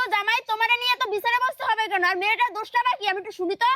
গো জামাই তোমারে নিয়ে তো বিচারে বসতে হবে কেন? আর মেয়েটার দোষটা বাকি আমি একটু শুনি তো।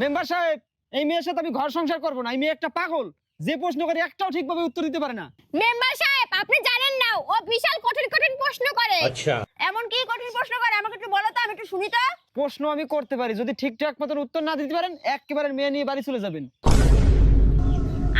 মেম্বার সাহেব এই মেয়ের সাথে আমি ঘর সংসার করব না। এই মেয়ে একটা পাগল। যে প্রশ্ন করে একটাও ঠিকভাবে উত্তর দিতে পারে না। মেম্বার সাহেব আপনি জানেন না ও বিশাল কঠিন কঠিন প্রশ্ন করে। আচ্ছা। এমন কি কঠিন প্রশ্ন করে আমাকে একটু বলো তো আমি একটু শুনি তো। প্রশ্ন আমি করতে পারি। যদি ঠিকঠাক মতন উত্তর না দিতে পারেন একেবারে মেয়ে নিয়ে বাড়ি চলে যাবেন।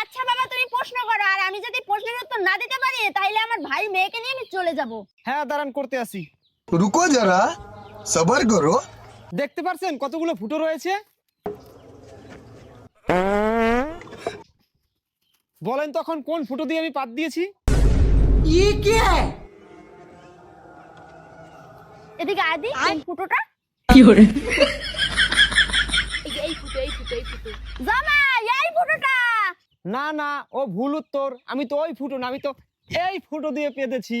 আচ্ছা বাবা তুমি প্রশ্ন করো আর আমি যদি প্রশ্নের উত্তর না দিতে পারি তাহলে আমার ভাই মেয়েকে নিয়ে আমি চলে যাব। হ্যাঁ দাঁড়ান করতে আসি। রুকো যারা সবার করো। দেখতে পারছেন কতগুলো ফুটো রয়েছে? বলেন তখন কোন ফুটো দিয়ে আমি পাত দিয়েছি? এদিকে আদি এই ফুটোটা। কি করে না না ও ভুল উত্তর। আমি তো ওই ফুটো না আমি তো এই ফুটো দিয়ে পেঁদেছি।